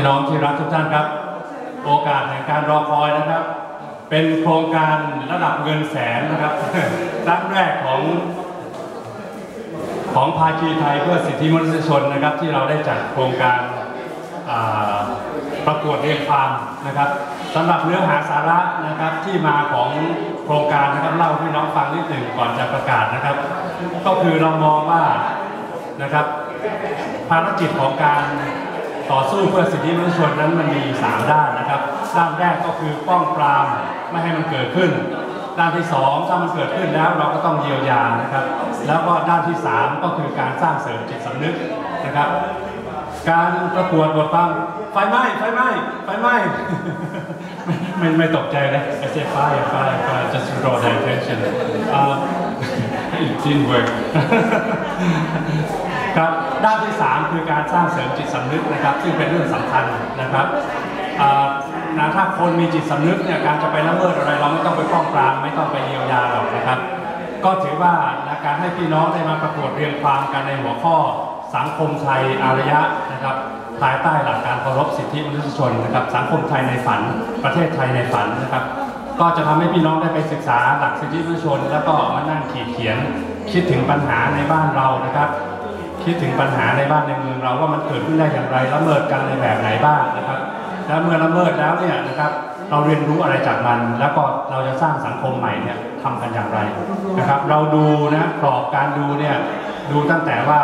พี่น้องที่รักทุกท่านครับ โอกาสแห่งการรอคอยนะครับ เป็นโครงการระดับเงินแสนนะครับครั้งแรกของของภาคีไทยเพื่อสิทธิมนุษยชนนะครับ ที่เราได้จัดโครงการาประกวดเรียงความนะครับสำหรับเนื้อหาสาระนะครับที่มาของโครงการนะครับเล่าให้น้องฟังนิดหนึ่งก่อนจะประกาศนะครับ ก็คือเรามองว่านะครับภารกิจของการ ต่อสู้เพื่อสิทธิมนุษยชนนั้นมันมี3ด้านนะครับ ด้านแรกก็คือป้องปรามไม่ให้มันเกิดขึ้น ด้านที่2ถ้ามันเกิดขึ้นแล้วเราก็ต้องเยียวยานะครับ แล้วก็ด้านที่3ก็คือการสร้างเสริมจิตสำนึกนะครับ การประกวดบทความไฟไหม้ไฟไหม้ไฟไหม้ไม่ไม่ตกใจนะ I say fire fire fire just to draw the attention uh, it didn't work ครับด้านที่ 3 คือการสร้างเสริมจิตสำนึกนะครับ ซึ่งเป็นเรื่องสำคัญนะครับนะถ้าคนมีจิตสำนึกเนี่ยการจะไปละเมิดอะไรเราไม่ต้องไปป้องปรามไม่ต้องไปเยียวยาหรอกนะครับ ก็ถือว่าการให้พี่น้องได้มาประกวดเรียงความกันในหัวข้อสังคมไทยอารยะนะครับภายใต้หลักการเคารพสิทธิมนุษยชนนะครับสังคมไทยในฝัน ประเทศไทยในฝันนะครับ ก็จะทำให้พี่น้องได้ไปศึกษาหลักสิทธิมนุษยชน แล้วก็มานั่งขีดเขียนคิดถึงปัญหาในบ้านเรานะครับ คิดถึงปัญหาในบ้านในเมืองเราว่ามันเกิดขึ้นได้อย่างไรละเมิดกันในแบบไหนบ้างนะครับ แล้วเมื่อละเมิดแล้วเนี่ยนะครับเราเรียนรู้อะไรจากมัน แล้วก็เราจะสร้างสังคมใหม่เนี่ยทำกันอย่างไรนะครับ เราดูนะกรอบการดูเนี่ยดูตั้งแต่ว่า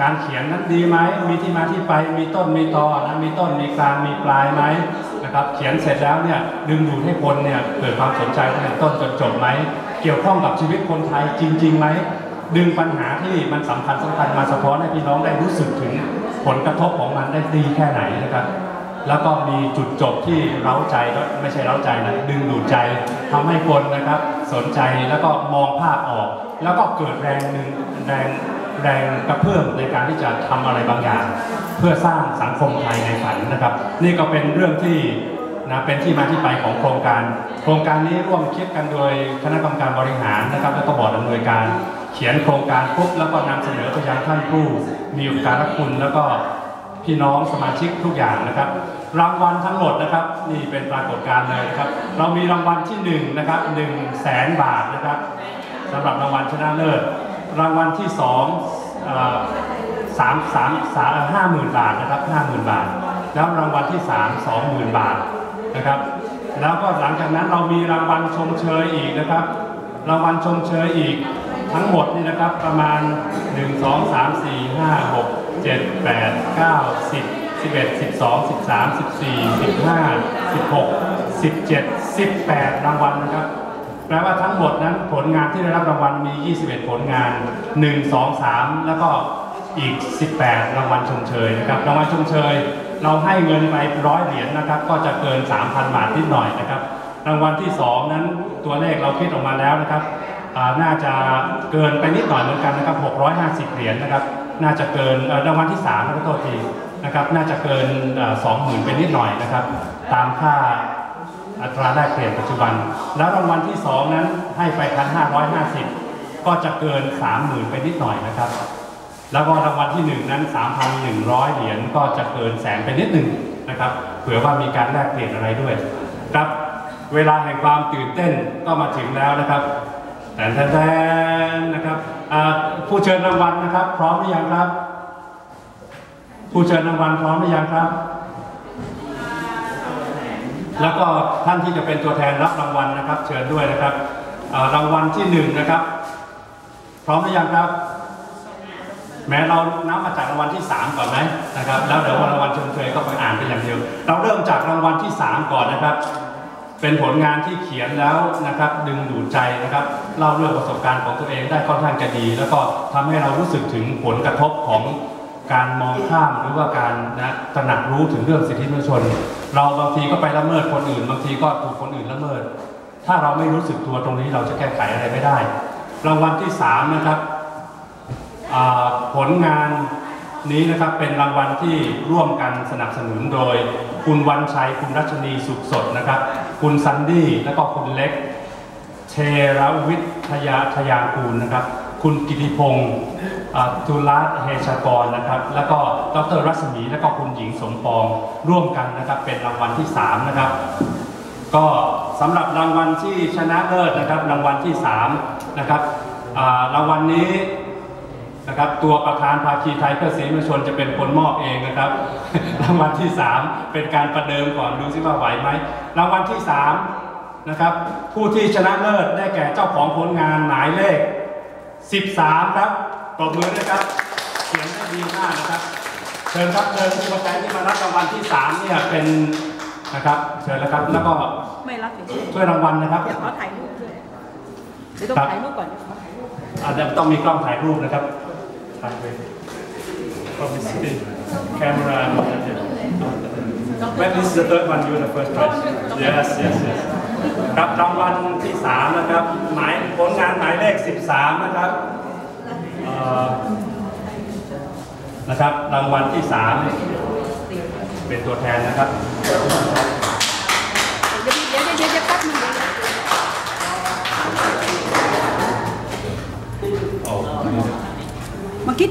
การเขียนนั้นดีไหมมีที่มาที่ไปมีต้นมีตอนะมีต้นมีกลางมีปลายไหมนะครับเขียนเสร็จแล้วเนี่ยดึงดูดให้คนเนี่ยเกิดความสนใจตั้งแต่ต้นจนจบไหมเกี่ยวข้องกับชีวิตคนไทยจริงๆไหม ดึงปัญหาที่มันสำคัญสำคัญมาสะท้อนให้พี่น้องได้รู้สึกถึงผลกระทบของมันได้ดีแค่ไหนนะครับ แล้วก็มีจุดจบที่เร้าใจแล้วไม่ใช่เร้าใจนะดึงดูดใจทำให้คนนะครับ สนใจแล้วก็มองภาพออก แล้วก็เกิดแรงหนึ่งแรงแรงกระเพื่อมในการที่จะทำอะไรบางอย่าง เพื่อสร้างสังคมไทยในฝันนะครับ นี่ก็เป็นเรื่องที่นะเป็นที่มาที่ไปของโครงการ โครงการนี้ร่วมคิดกันโดยคณะกรรมการบริหารนะครับ แล้วก็บอร์ดอำนวยการ เขียนโครงการปุ๊บแล้วก็นำเสนอไปยังท่านผู้มีอุปการะคุณแล้วก็พี่น้องสมาชิกทุกอย่างนะครับ รางวัลทั้งหมดนะครับนี่เป็นปรากฏการณ์เลยนะครับ เรามีรางวัลที่1นงนะครับหนึ่งแสนบาทนะครับสำหรับรางวัลชนะเลิศรางวัลที่สองอ่อสามสามสามห้าหมื่นบาทนะครับห้าหมื่นบาท แล้วรางวัลที่สามสองหมื่นบาทนะครับ แล้วก็หลังจากนั้นเรามีรางวัลชมเชยอีกนะครับ รางวัลชมเชยอีก ทั้งหมดนี่นะครับประมาณ 1 2 3 4 5 6 7 8 9 10 11 12 13 14 15 16 17 18 รางวัลนะครับ แปลว่าทั้งหมดนั้นผลงานที่ได้รับรางวัลมี 21 ผลงาน 1 2 3 แล้วก็อีก 18 รางวัลชมเชยนะครับ รางวัลชมเชย เราให้เงินไปร้อยเหรียญนะครับ ก็จะเกิน 3,000 บาทนิดหน่อยนะครับ รางวัลที่ 2 นั้นตัวเลขเราคิดออกมาแล้วนะครับ น่าจะเกินไปนิดหน่อยเหมือนกันนะครับ 650 เหรียญนะครับ น่าจะเกินรางวัลที่3นะครับโทษทีนะครับ น่าจะเกินสองหมื่นไปนิดหน่อยนะครับ ตามค่าอัตราแลกเปลี่ยนปัจจุบัน แล้วรางวัลที่ 2 นั้นให้ไป 1,550 ก็จะเกิน 30,000 ไปนิดหน่อยนะครับ แล้วก็รางวัลที่ 1 นั้น 3,100 เหรียญก็จะเกินแสนไปนิดหนึ่งนะครับเผื่อว่ามีการแลกเปลี่ยนอะไรด้วยครับ เวลาแห่งความตื่นเต้นก็มาถึงแล้วนะครับ แต่แทนนะครับผู้เชิญรางวัลนะครับ พร้อมหรือยังครับ ผู้เชิญรางวัลพร้อมหรือยังครับ แล้วก็ท่านที่จะเป็นตัวแทนรับรางวัลนะครับ เชิญด้วยนะครับรางวัลที่หนึ่งนะครับ พร้อมหรือยังครับ แม้เรานับมาจากรางวัลที่ 3 ก่อนไหมนะครับ แล้วเดี๋ยวรางวัลชมเชยก็ไปอ่านไปอย่างเดียว เราเริ่มจากรางวัลที่ 3 ก่อนนะครับ เป็นผลงานที่เขียนแล้วนะครับดึงดูดใจนะครับเล่าเรื่องประสบการณ์ของตัวเองได้ค่อนข้างจะดี แล้วก็ทำให้เรารู้สึกถึงผลกระทบของการมองข้ามหรือว่าการนะตระหนักรู้ถึงเรื่องสิทธิมนุษยชน เราบางทีก็ไปละเมิดคนอื่น บางทีก็ถูกคนอื่นละเมิด ถ้าเราไม่รู้สึกตัวตรงนี้เราจะแก้ไขอะไรไม่ได้รางวัลที่สามนะครับผลงาน นี้นะครับเป็นรางวัลที่ร่วมกันสนับสนุนโดย คุณวันชัย คุณรัชนีสุขสดนะครับ คุณซันดี้แล้วก็คุณเล็กเทรวิทยาทยากูลนะครับ คุณกิติพงศ์ตุลาเฮชากรนะครับ แล้วก็ดรรัศมี และก็คุณหญิงสมปองร่วมกันนะครับ เป็นรางวัลที่ 3 นะครับ ก็สำหรับรางวัลที่ชนะเลิศนะครับ รางวัลที่3นะครับรางวัลนี้ะครับ ตัวประธานภาคีไทยเพื่อศรีมวลชนจะเป็นคนมอบเองนะครับ รางวัลที่ 3 เป็นการประเดิมก่อนดูซิว่าไหวไหมรางวัลที่3นะครับผู้ที่ชนะเลิศได้แก่เจ้าของผลงานหมายเลข 13 ครับปรบมือด้วยครับเขียนได้ดีมากนะครับเชิญครับเชิญผู้ประกาที่มารับรางวัลที่3เนี่ยเป็นนะครับเชิญแล้วครับแล้วก็ไม่รับเฉยช่วยรางวัลนะครับๆเดี๋ยวขอถ่ายรูปด้วยเดี๋ยวต้องครับถ่ายรูปก่อนเดี๋ยวขอถ่ายรูปอาจจะต้องมีกล้องถ่ายรูปนะครับ ถ่ายไป Obviously, camera. When is the third one? You the first prize. Yes, yes, yes. ครับรางวัลที่ 3 นะครับ หมายผลงานหมายเลข 13 นะครับเอ่อนะครับ รางวัลที่ 3 เป็นตัวแทนนะครับ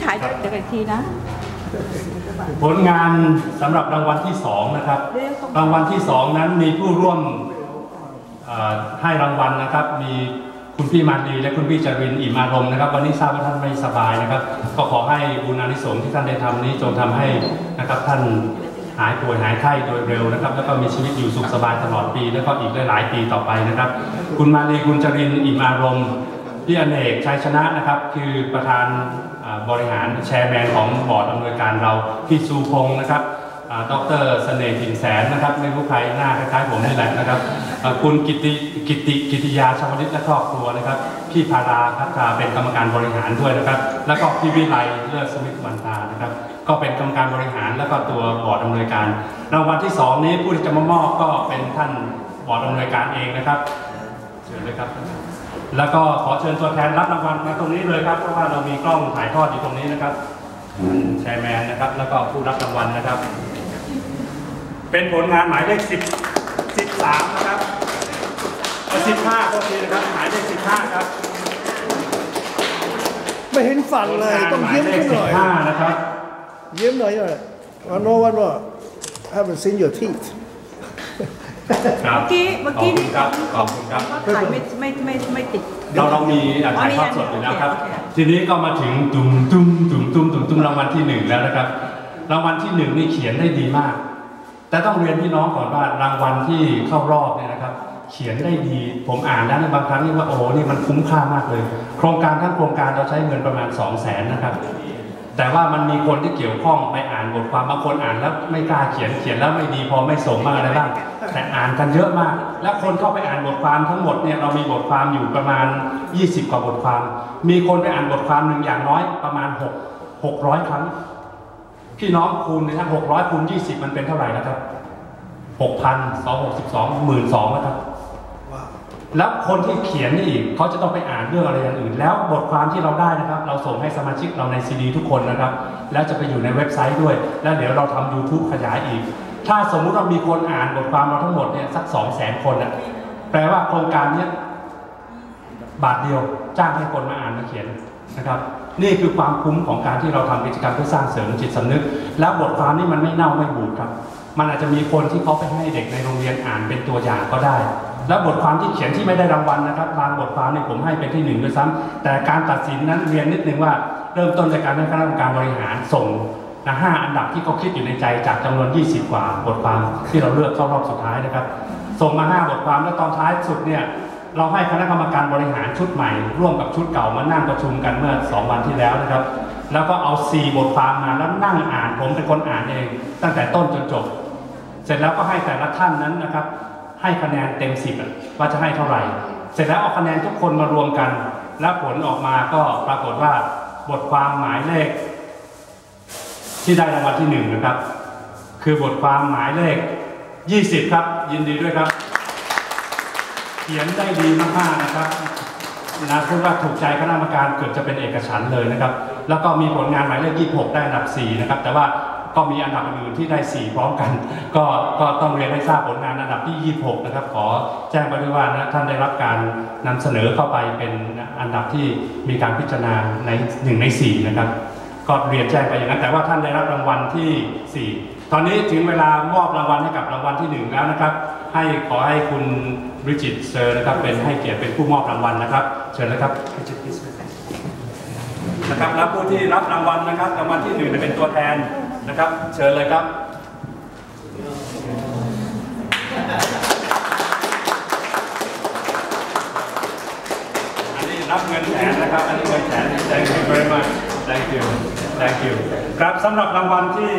ายเดี๋ยวอีกทีนะ ผลงานสำหรับรางวัลที่2นะครับเดี๋ยวต้องรางวัลที่2นั้นมีผู้ร่วมเอ่อให้รางวัลนะครับ มีคุณพี่มาดีและคุณพี่จรินอิ่มอารมณ์นะครับ วันนี้ทราบว่าท่านไม่สบายนะครับ ก็ขอให้บุญอานิสงส์ที่ท่านได้ทำนี้จงทำให้นะครับท่านหายป่วยหายไข้โดยเร็วนะครับ แล้วก็มีชีวิตอยู่สุขสบายตลอดปี แล้วก็อีกหลายๆปีต่อไปนะครับ คุณมาลีคุณจรินอิ่มอารมณ์ พี่อเนกชัยชนะนะครับ คือประธานบริหารแชร์แมนของบอร์ดอำนวยการเราพี่ซูพงศ์นะครับอ่าดรเสน่ห์ถิ่นแสนนะครับไม่รู้ใครหน้าคล้ายๆผมนี่แหละนะครับคุณกิติกิติกิติยาชาวลิตและครอบครัวนะครับพี่พาราพัฒนาเป็นกรรมการบริหารด้วยนะครับ แล้วก็พี่วิไลเลิศสมิทธวันตานะครับ ก็เป็นกรรมการบริหารแล้วก็ตัวบอร์ดอำนวยการรางวัลที่สองนี้ผู้ที่จะมามอบก็เป็นท่านบอร์ดอำนวยการเองนะครับเชิญเลยครับ แล้วก็ขอเชิญตัวแทนรับรางวัลมาตรงนี้เลยครับเพราะว่าเรามีกล้องถ่ายทอดอยู่ตรงนี้นะครับแชร์แมนนะครับ แล้วก็ผู้รับรางวัลนะครับ เป็นผลงานหมายเลข10 13นะครับเอ่อ15โทษทีนะครับหมายเลข15ครับไม่เห็นฝั่งเลยต้องยิ้มขึ้นหน่อยผลงานหมายเลข15นะครับยิ้มหน่อยหน่อย I know what what haven't seen your teeth ครับ เมื่อกี้เมื่อกี้นี่ขอบคุณครับขอบคุณครับ ว่าถ่ายไม่ไม่ไม่ไม่ติด เราเรามีอะอ๋อถ่ายนี่ทอดสดอยู่แล้วครับ โอเค ทีนี้ก็มาถึงตุ้มตุ้มตุ้มตุ้มตุ้มตุ้มรางวัลที่หนึ่งแล้วนะครับ รางวัลที่หนึ่งนี่เขียนได้ดีมาก แต่ต้องเรียนพี่น้องก่อนว่ารางวัลที่เข้ารอบเนี่ยนะครับ เขียนได้ดี ผมอ่านแล้วในบางครั้งนี่ว่าโอ้โหนี่มันคุ้มค่ามากเลย โครงการทั้งโครงการเราใช้เงินประมาณ 2 0 0แสนนะครับ แต่ว่ามันมีคนที่เกี่ยวข้องไปอ่านบทความบางคนอ่านแล้วไม่กล้าเขียนเขียนแล้วไม่ดีพอไม่ส่งบ้างอะไรบ้างแต่อ่านกันเยอะมาก แล้วคนเข้าไปอ่านบทความทั้งหมดเนี่ยเรามีบทความอยู่ประมาณ 20 กว่าบทความ มีคนไปอ่านบทความหนึ่งอย่างน้อยประมาณ 6 600 ครั้งพี่น้องคูณนะครับ600คูณ20 มันเป็นเท่าไหร่นะครับ6,000 262 12,000แล้วครับ แล้วคนที่เขียนนี่อีกเขาจะต้องไปอ่านเรื่องอะไรอย่างอื่น แล้วบทความที่เราได้นะครับ เราส่งให้สมาชิกเราในซีดีทุกคนนะครับ แล้วจะไปอยู่ในเว็บไซต์ด้วย แล้วเดี๋ยวเราทำ YouTube ขยายอีก ถ้าสมมุติว่ามีคนอ่านบทความเราทั้งหมดเนี่ยสัก2 0 0 0 0 0คนอะแปลว่าโครงการเนี้ยบาทเดียวจ้างให้คนมาอ่านมาเขียนนะครับนี่คือความคุ้มของการที่เราทำกิจกรรมเพื่อสร้างเสริมจิตสำนึก แล้วบทความนี้มันไม่เน่าไม่บูดครับ มันอาจจะมีคนที่เขาไปให้เด็กในโรงเรียนอ่านเป็นตัวอย่างก็ได้ แล้วบทความที่เขียนที่ไม่ได้รางวัลนะครับบางบทความเนี่ยผมให้เป็นที่หนึ่งด้วยซ้ำแต่การตัดสินนั้นเรียนนิดนึงว่าเริ่มต้นจากการให้คณะกรรมการบริหารส่งนะห้าอันดับที่เขาคิดอยู่ในใจจากจำนวน 20 กว่าบทความที่เราเลือกเข้ารอบสุดท้ายนะครับ ส่งมา 5 บทความแล้วตอนท้ายสุดเนี่ยเราให้คณะกรรมการบริหารชุดใหม่ ร่วมกับชุดเก่ามานั่งประชุมกันเมื่อ 2 วันที่แล้วนะครับ แล้วก็เอา 4 บทความมาแล้วนั่งอ่านผมเป็นคนอ่านเอง ตั้งแต่ต้นจนจบ เสร็จแล้วก็ให้แต่ละท่านนั้นนะครับ ให้คะแนนเต็มสิบว่าจะให้เท่าไหร่ เสร็จแล้วเอาคะแนนทุกคนมารวมกัน แล้วผลออกมาก็ปรากฏว่าบทความหมายเลข ที่ได้รางวัลที่หนึ่งนะครับ คือบทความหมายเลข 20 ครับ ยินดีด้วยครับ เขียนได้ดีมากๆนะครับนะคือว่าถูกใจคณะกรรมการเกือบจะเป็นเอกฉันเลยนะครับ แล้วก็มีผลงานหมายเลข 26 ได้อันดับ 4 นะครับ แต่ว่า ก็มีอันดับอื่นที่ได้ 4 พร้อมกัน ก็ก็ต้องเรียนให้ทราบผลงานอันดับที่ 26 นะครับ ขอแจ้งไปด้วยว่านะท่านได้รับการนำเสนอเข้าไปเป็นอันดับที่มีการพิจารณาใน1ใน4 นะครับ ก็เรียนแจ้งไปอย่างนั้นแต่ว่าท่านได้รับรางวัลที่ 4 ตอนนี้ถึงเวลามอบรางวัลให้กับรางวัลที่ 1 แล้วนะครับ ให้ขอให้คุณบริจิตเซอร์นะครับเป็นให้เกียรติเป็นผู้มอบรางวัลนะครับ เชิญนะครับบริจิตนะครับแล้วผู้ที่รับรางวัลนะครับรางวัลที่หนึ่งเป็นตัวแทน นะครับ เชิญเลยครับอันนี้รับเงินแสนนะครับ อันนี้เงินแสน thank you very much thank you thank you ครับสำหรับรางวัลที่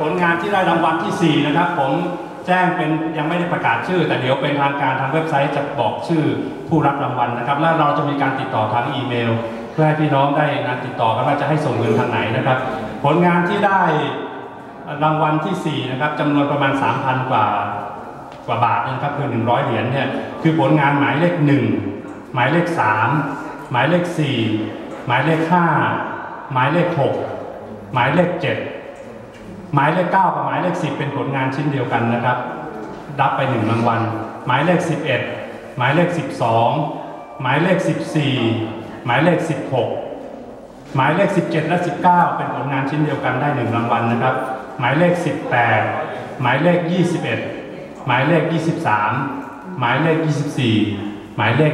ผลงานที่ได้รางวัลที่ 4 นะครับ ผมแจ้งเป็นยังไม่ได้ประกาศชื่อ แต่เดี๋ยวเป็นทางการทางเว็บไซต์จะบอกชื่อผู้รับรางวัลนะครับ แล้วเราจะมีการติดต่อทางอีเมล เพื่อให้พี่น้องได้นะติดต่อกันว่าจะให้ส่งเงินทางไหนนะครับ ผลงานที่ได้รางวัลที่ 4 นะครับจำนวนประมาณ 3,000 กว่ากว่าบาทนะครับคือ 100 เหรียญเนี่ยคือผลงานหมายเลข 1 หมายเลข 3 หมายเลข 4 หมายเลข 5 หมายเลข 6 หมายเลข 7 หมายเลข 9 กับหมายเลข 10 เป็นผลงานชิ้นเดียวกันนะครับรับไป 1 รางวัล หมายเลข 11 หมายเลข 12 หมายเลข 14 หมายเลข 16 หมายเลข 17 และ 19 เป็นผลงานชิ้นเดียวกันได้ 1 รางวัลนะครับ หมายเลข 18 หมายเลข 21 หมายเลข 23 หมายเลข 24 หมายเลข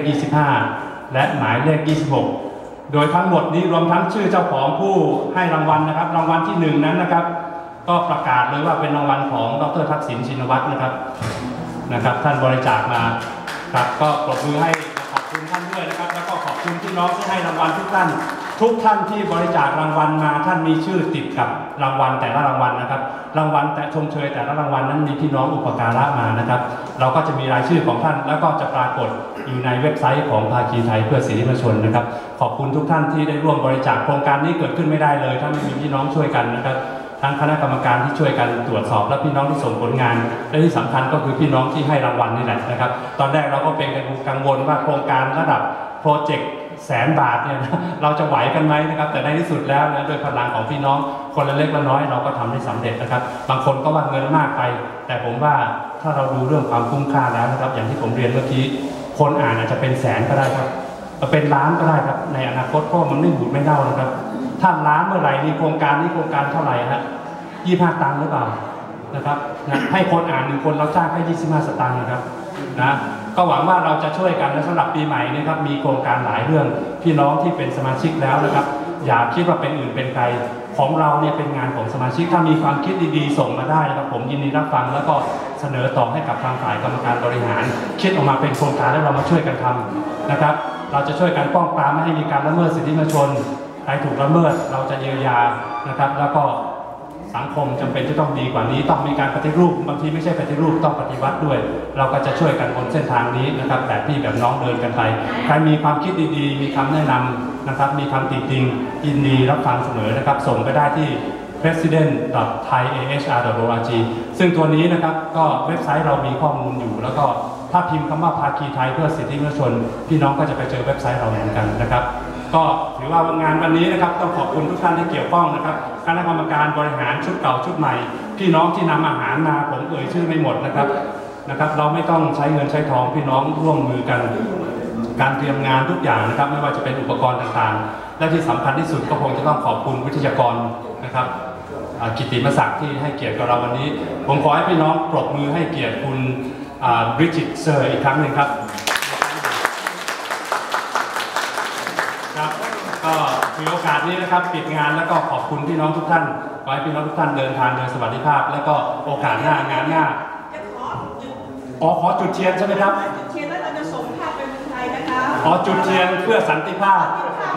25 และหมายเลข 26 โดยทั้งหมดนี้รวมทั้งชื่อเจ้าของผู้ให้รางวัลนะครับ รางวัลที่หนึ่งนั้นนะครับ ก็ประกาศเลยว่าเป็นรางวัลของดรทักษิณชินวัตรนะครับนะครับ ท่านบริจาคมาครับก็ปรบมือให้ขอบคุณท่านด้วยนะครับ แล้วก็ขอบคุณพี่น้องที่ให้รางวัลทุกท่าน ทุกท่านที่บริจาครางวัลมาท่านมีชื่อติดกับรางวัลแต่ละรางวัลนะครับ รางวัลแต่ชมเชยแต่ละรางวัลนั้นมีพี่น้องอุปการะมานะครับ เราก็จะมีรายชื่อของท่านแล้วก็จะปรากฏอยู่ในเว็บไซต์ของภาคีไทยเพื่อสิทธิมนชนนะครับ ขอบคุณทุกท่านที่ได้ร่วมบริจาคโครงการนี้เกิดขึ้นไม่ได้เลย ถ้าไม่มีพี่น้องช่วยกันนะครับทั้งคณะกรรมการที่ช่วยกันตรวจสอบและพี่น้องที่ส่งผลงาน และที่สำคัญก็คือพี่น้องที่ให้รางวัลนี่แหละนะครับ ตอนแรกเราก็เป็นกังวลว่าโครงการระดับ โปรเจกต์แสนบาทเนี่ยเราจะไหวกันไหมนะครับ แต่ในที่สุดแล้วนะโดยพลังของพี่น้องคนละเล็กละน้อยเราก็ทำได้สำเร็จนะครับ บางคนก็ว่าเงินมากไป แต่ผมว่าถ้าเราดูเรื่องความคุ้มค่าแล้วนะครับ อย่างที่ผมเรียนเมื่อกี้คนอ่านอาจจะเป็นแสนก็ได้ครับเป็นล้านก็ได้ครับ ในอนาคตเพราะมันไม่บูดไม่เน่านะครับ ถ้าล้านเมื่อไหร่นี่โครงการนี้โครงการเท่าไหร่ฮะยี่ห้าตังค์หรือเปล่านะครับนะให้คนอ่านหนึ่งคนเราจ้างแค่ยี่สิบห้าสตางค์นะครับ นะก็หวังว่าเราจะช่วยกันและสำหรับปีใหม่เนะครับมีโครงการหลายเรื่องพี่น้องที่เป็นสมาชิกแล้วนะครับ อย่าคิดว่าเป็นอื่นเป็นใครของเราเนี่ยเป็นงานของสมาชิกถ้ามีความคิดดีๆ ส่งมาได้นะครับ ผมยินดีรับฟังแล้วก็เสนอต่อให้กับทางฝ่ายกรรมการบริหาร คิดออกมาเป็นโครงการแล้วเรามาช่วยกันทำนะครับ เราจะช่วยกันป้องปรามไม่ให้มีการละเมิดสิทธิมนุษยชนใครถูกละเมิดเราจะเยียวยานะครับ แล้วก็ สังคมจำเป็นจะต้องดีกว่านี้ ต้องมีการปฏิรูปบางทีไม่ใช่ปฏิรูปต้องปฏิวัติด้วย เราก็จะช่วยกันบนเส้นทางนี้นะครับแบบพี่แบบน้องเดินกันไปใครมีความคิดดีๆ มีคำแนะนำนะครับ มีคำติติงยินดีรับฟังเสมอนะครับ ส่งไปได้ที่ president.thaiasr.org ซึ่งตัวนี้นะครับก็เว็บไซต์เรามีข้อมูลอยู่ แล้วก็ถ้าพิมพ์คำว่าภาคีไทยเพื่อสิทธิมนุษยชน พี่น้องก็จะไปเจอเว็บไซต์เราเหมือนกันนะครับ ก็ถือว่างานวันนี้นะครับต้องขอบคุณทุกท่านที่เกี่ยวข้องนะครับคณะกรรมการบริหารชุดเก่าชุดใหม่พี่น้องที่นำอาหารมาผมเอ่ยชื่อไม่หมดนะครับนะครับ เราไม่ต้องใช้เงินใช้ทองพี่น้องร่วมมือกัน การเตรียมงานทุกอย่างนะครับ ไม่ว่าจะเป็นอุปกรณ์ต่างๆ และที่สำคัญที่สุดก็คงจะต้องขอบคุณวิทยากรนะครับกิตติมศักดิ์ที่ให้เกียรติกับเราวันนี้ ผมขอให้พี่น้องปรบมือให้เกียรติคุณบริจิตเซอร์อีกครั้งหนึ่งครับก็ถื อโอกาสนี้นะครับปิดงานแล้วก็ขอบคุณพี่น้องทุกท่านขอให้พี่น้องทุกท่านเดินทางโดยสวัสดิภาพ แล้วก็โอกาสหน้างานหน้าจะขอจุดอ๋อขอจุดเทียนใช่ไหมครับจุดเทียนแล้วเราจะส่งภาพไปเมืองไทยนะคะขอจุดเทียนเพื่อสันติภาพ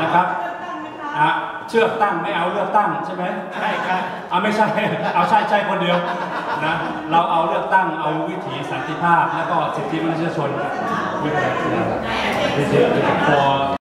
นะครับเลือกตั้งนะคะอะเชือกตั้งไม่เอาเลือกตั้งใช่ไหมใช่ครับเอาไม่ใช่เอาใช่ใช่คนเดียวนะเราเอาเลือกตั้งเอาวิถีสันติภาพ แล้วก็สิทธิมนุษยชน for